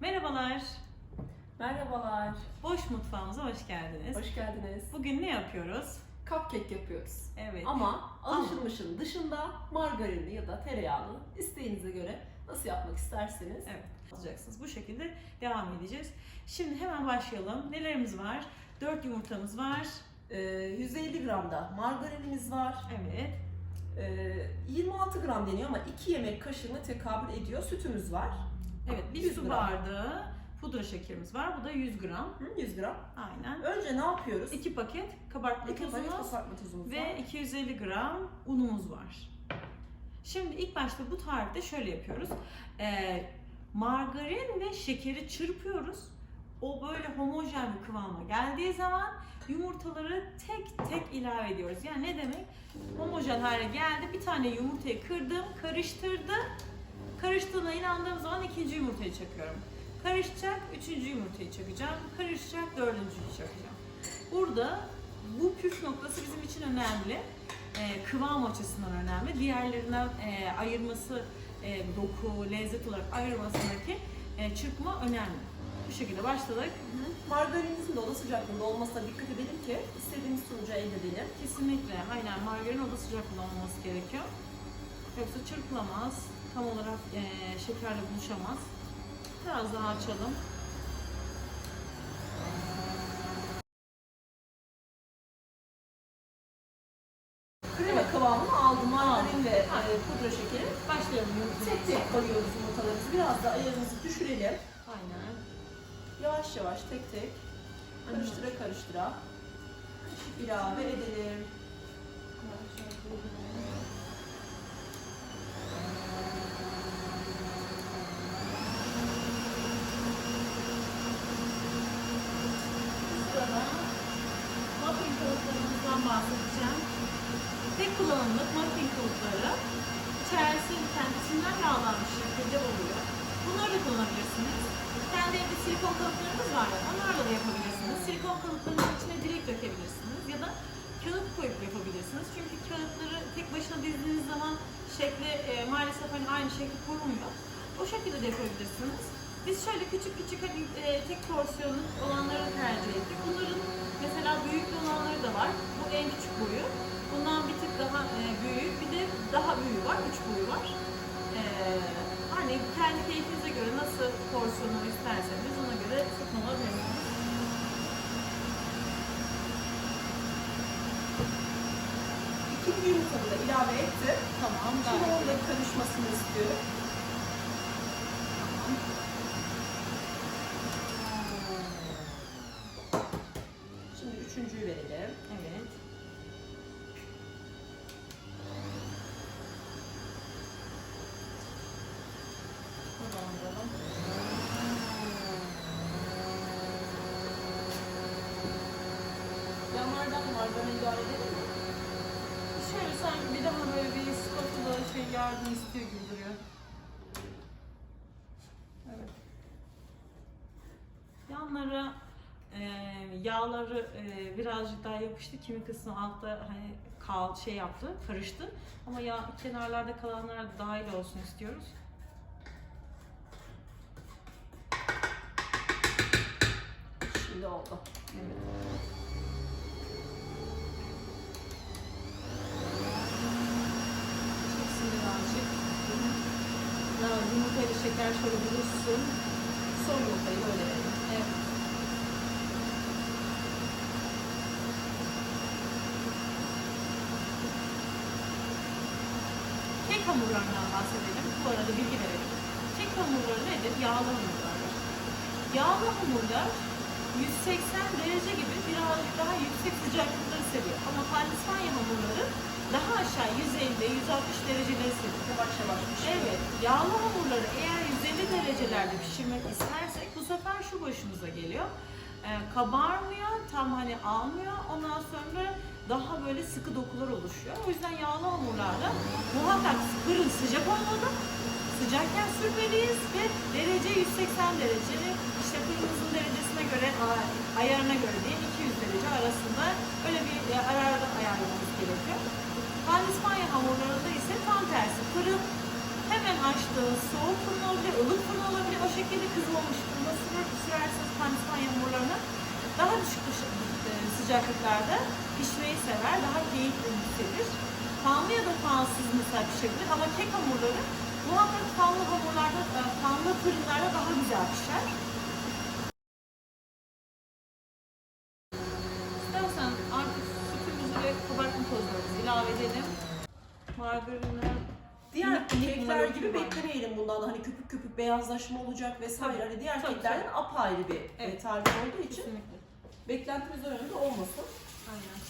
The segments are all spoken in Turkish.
Merhabalar. Merhabalar, Boş mutfağımıza hoş geldiniz. hoş geldiniz. Bugün ne yapıyoruz? Cupcake yapıyoruz. Evet. Ama alışılmışın dışında margarinli ya da tereyağlı isteğinize göre nasıl yapmak isterseniz. Evet. Alacaksınız. Bu şekilde devam edeceğiz. Şimdi hemen başlayalım. Nelerimiz var? 4 yumurtamız var. Ee, 150 gram da margarinimiz var. Evet. Ee, 26 gram deniyor ama 2 yemek kaşığına tekabül ediyor. Sütümüz var. Evet. Bir 100 su gram. bardağı pudra şekerimiz var. Bu da 100 gram. Hı, 100 gram. Aynen. Önce ne yapıyoruz? 2 paket kabartma İki paket tozumuz kabartma tozumuz var. ve 250 gram unumuz var. Şimdi ilk başta bu tarifte şöyle yapıyoruz. Ee, margarin ve şekeri çırpıyoruz. O böyle homojen bir kıvama geldiği zaman yumurtaları tek tek ilave ediyoruz. Yani ne demek? Homojen hale geldi. Bir tane yumurtayı kırdım, karıştırdım. Karıştığına inandığım zaman ikinci yumurtayı çakıyorum. Karışacak, üçüncü yumurtayı çakacağım. Karışacak, dördüncüyü çakacağım. Burada bu püf noktası bizim için önemli. Ee, kıvam açısından önemli. Diğerlerinden e, ayırması, e, doku, lezzet olarak ayırmasındaki e, çırpma önemli. Bu şekilde başladık. Margarinimizin de oda sıcaklığında olmasına dikkat edelim ki istediğimiz sonucu elde edelim. Kesinlikle aynen margarin oda sıcaklığında olması gerekiyor. Yoksa çırpılamaz, tam olarak e, şekerle buluşamaz. Biraz daha açalım. Krema kıvamını aldım. Margarin ve e, pudra şekeri. Başlayalım Tek tek koyuyoruz yumurtalarımızı. Biraz da ayarımızı düşürelim. Aynen. Yavaş yavaş tek tek karıştıra karıştıra ilave edelim. Sırada muffin kağıtlarımızdan bahsedeceğim. Tek kullanımlık muffin kağıtları içerisi kendisinden yağlanmış şekilde oluyor. Bunları da kullanabilirsiniz. Kendi evde silikon kalıplarımız var ya, onlarla da yapabilirsiniz. Silikon kalıplarının içine direkt dökebilirsiniz ya da kağıt koyup yapabilirsiniz. Çünkü kağıtları tek başına dizdiğiniz zaman şekli e, maalesef hani aynı şekli korumuyor. O şekilde de yapabilirsiniz. Biz şöyle küçük küçük hani e, tek porsiyonluk olanları tercih ettik. Bunların mesela büyük olanları da var. Bu en küçük boyu. Bundan bir tık daha e, büyük, bir de daha büyüğü var, üç boyu var. E, hani kendi keyfinize göre nasıl porsiyonu isterseniz ona göre satın alabilirsiniz. İkinci yumurtamı da ilave ettim. Tamam, Şimdi onun da karışmasını istiyorum. tamam. Şimdi üçüncüyü verelim. Evet. Yanlardan margarin ilave edelim mi? Şöyle sanki bir daha böyle bir spatula şey yardım istiyor gibi duruyor. Evet. Yanlara e, yağları e, birazcık daha yapıştı. Kimi kısmı altta hani kal şey yaptı, karıştı. Ama ya kenarlarda kalanlar da dahil olsun istiyoruz. Şimdi oldu. Evet. Çeksin birazcık. Ya yumurtayla şeker şöyle buluşsun. Son yumurtayı böyle verelim. Evet. Kek hamurlarından bahsedelim. Bu arada bilgi verelim. Kek hamurları nedir? Yağlı hamurlardır. Yağlı hamurlar 180 derece gibi birazcık daha yüksek sıcaklıkları seviyor. Ama pandispanya hamurları daha aşağı 150-160 dereceleri seviyor. Yavaş yavaş pişiyor. Evet, yağlı hamurları eğer 150 derecelerde pişirmek istersek bu sefer şu başımıza geliyor. Ee, kabarmıyor, tam hani almıyor. Ondan sonra daha böyle sıkı dokular oluşuyor. O yüzden yağlı hamurlarda muhakkak fırın sıcak olmalı. Sıcakken sürmeliyiz ve derece 180 derece. İşte fırınımızın derecesine göre, ayarına göre diye 200 derece arasında öyle bir e, ayarda ayarlamamız gerekiyor. Pandispanya hamurlarında ise tam tersi. Fırın hemen açtığınız soğuk fırın olabilir, ılık fırın olabilir. O şekilde kızmamış sürerseniz pandispanya hamurlarını daha düşük e, sıcaklıklarda pişmeyi sever, daha keyifli hissedir. Fanlı ya da fansız mesela pişebilir ama kek hamurları muhakkak fanlı hamurlarda, e, fanlı fırınlarda daha güzel pişer. İstersen artık sütümüzü ve kabartma tozlarımızı ilave edelim. Margarini Diğer kekler gibi var. beklemeyelim bundan da hani köpük köpük beyazlaşma olacak vesaire. Tabii, Hani diğer tabii, keklerden tabii. apayrı bir Evet. tarif olduğu için kesinlikle. beklentimiz o yönde olmasın. Aynen.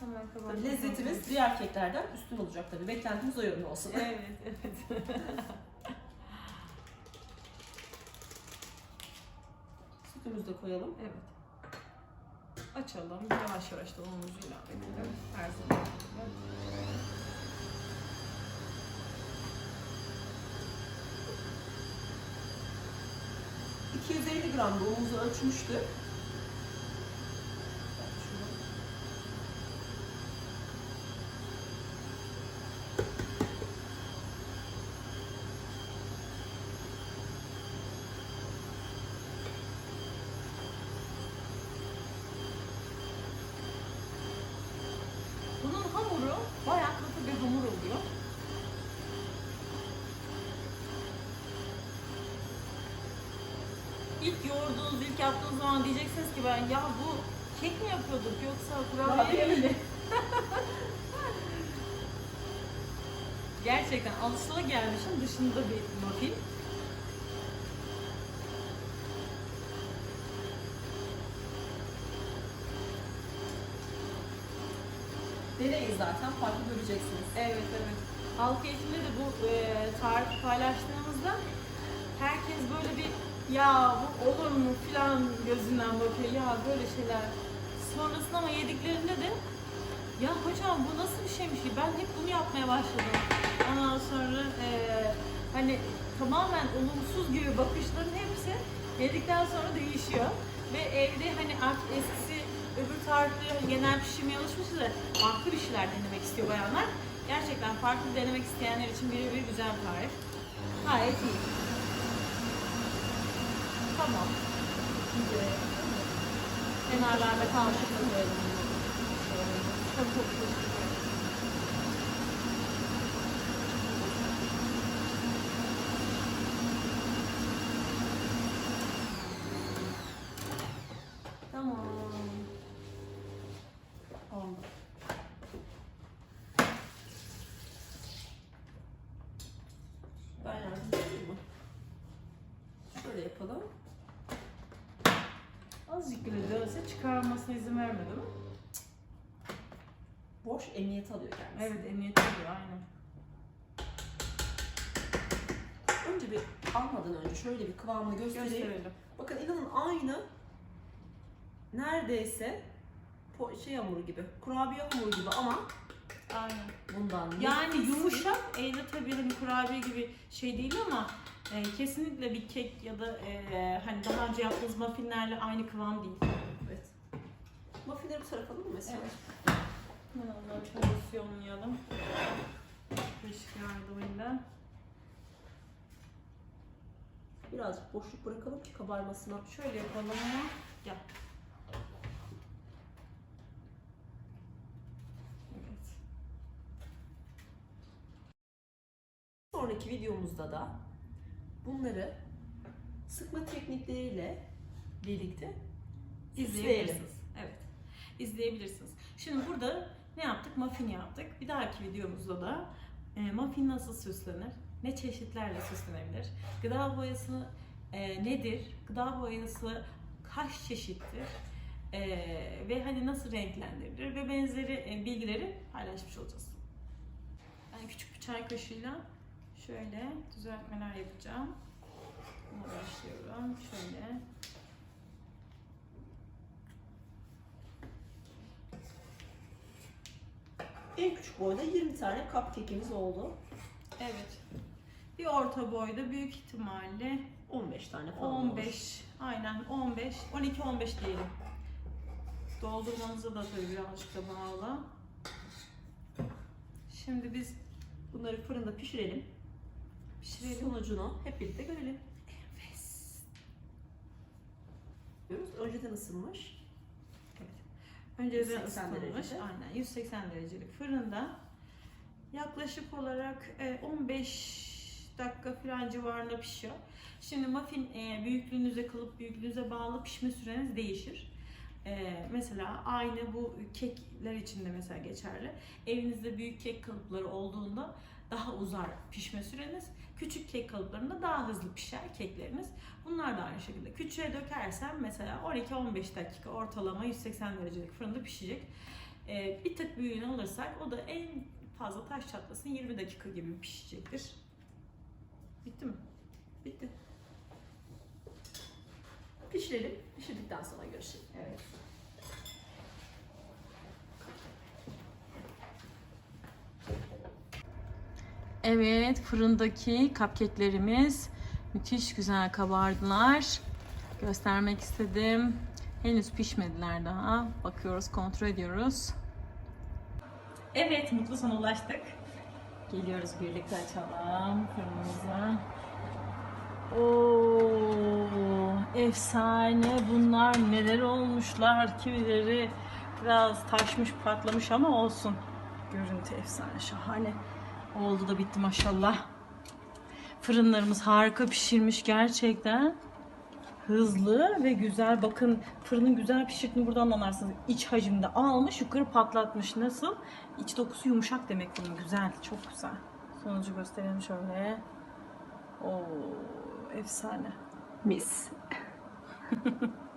Tabii kabartma lezzetimiz diğer keklerden üstün olacak tabii. Beklentimiz o yönde olsun. Evet, evet. Sütümüzü de koyalım. evet. Açalım. Yavaş yavaş da unumuzu ilave edelim. Her zaman gibi. Gram da unumuzu ölçmüştük. Yoğurduğunuz, ilk yaptığınız zaman diyeceksiniz ki ben ya bu kek mi yapıyorduk yoksa kurabiye mi? Gerçekten alışılagelmişin dışında bir muffin. Deneyin zaten farklı göreceksiniz. Evet evet. Halk eğitimde de bu e, tarifi paylaştığımızda herkes böyle bir ya bu olur mu filan gözünden bakıyor ya böyle şeyler. Sonrasında ama yediklerinde de ya hocam bu nasıl bir şeymiş ben hep bunu yapmaya başladım. Ondan sonra e, hani tamamen olumsuz gibi bakışların hepsi yedikten sonra değişiyor. Ve evde hani artık eskisi öbür tarifleri hani genel pişirmeye alışmışız da farklı bir şeyler denemek istiyor bayanlar. Gerçekten farklı denemek isteyenler için birebir güzel bir tarif. Gayet iyi. Tamam. Şimdi kenarlarda kalmışlıkla koyalım. Çok çok çok. Tamam. Oldu. Ben yardımcı olayım mı? Şöyle yapalım. Azıcık bile dönse çıkarmasına izin vermedim. Boş emniyet alıyor kendisi. Evet emniyet oluyor aynen. Önce bir almadan önce şöyle bir kıvamını göstereyim. Gösterelim. Bakın inanın aynı neredeyse şey hamuru gibi, kurabiye hamuru gibi ama Aynen. bundan Yani nefis yumuşak, evde tabii hani kurabiye gibi şey değil ama e, kesinlikle bir kek ya da e, hani daha önce yaptığınız muffinlerle aynı kıvam değil. Evet. Muffinleri bu tarafa alalım mı mesela? Evet. Hemen onları pozisyonlayalım. Kaşık yardımıyla. Birazcık boşluk bırakalım ki kabarmasına. Şöyle yapalım ama gel. Evet. Sonraki videomuzda da bunları sıkma teknikleriyle birlikte İzleyebilirsiniz. Evet. İzleyebilirsiniz. Şimdi burada ne yaptık? Muffin yaptık. Bir dahaki videomuzda da e, muffin nasıl süslenir? Ne çeşitlerle süslenebilir? Gıda boyası e, nedir? Gıda boyası kaç çeşittir? E, ve hani nasıl renklendirilir? Ve benzeri e, bilgileri paylaşmış olacağız. Ben küçük bir çay kaşığıyla şöyle düzeltmeler yapacağım. Buna başlıyorum. Şöyle. en küçük boyda 20 tane cupcake'imiz oldu. Evet. Bir orta boyda büyük ihtimalle 15 tane falan olur. 15, aynen 15, 12-15 diyelim. Doldurmanıza da tabii birazcık da bağlı. Şimdi biz Bunları fırında pişirelim. Sonucunu hep birlikte görelim. Enfes. diyoruz. Önceden ısınmış. Önceden 180 ısıtılmış. derecede. Aynen 180 derecelik fırında yaklaşık olarak e, 15 dakika falan civarında pişiyor. Şimdi muffin e, büyüklüğünüze, kalıp büyüklüğünüze bağlı pişme süreniz değişir. E, mesela aynı bu kekler için de mesela geçerli. Evinizde büyük kek kalıpları olduğunda daha uzar pişme süreniz. Küçük kek kalıplarında daha hızlı pişer kekleriniz. Bunlar da aynı şekilde. Küçüğe dökersen mesela 12-15 dakika ortalama 180 derecelik fırında pişecek. Ee, bir tık büyüğünü alırsak o da en fazla taş çatlasın 20 dakika gibi pişecektir. Bitti mi? Bitti. Pişirelim. Pişirdikten sonra görüşelim. Evet. Fırındaki cupcake'lerimiz müthiş güzel kabardılar. Göstermek istedim. Henüz pişmediler daha. Bakıyoruz, kontrol ediyoruz. Evet, mutlu sona ulaştık. Geliyoruz birlikte açalım fırınımızı. Oo, efsane bunlar neler olmuşlar. Kimileri biraz taşmış patlamış ama olsun. Görüntü efsane şahane. Oldu da bitti maşallah. Fırınlarımız harika pişirmiş gerçekten. Hızlı ve güzel. Bakın fırının güzel pişirdiğini buradan anlarsınız. İç hacimde almış, yukarı patlatmış. Nasıl? İç dokusu yumuşak demek bunun. Güzel, çok güzel. Sonucu gösterelim şöyle. Oo, efsane. Mis.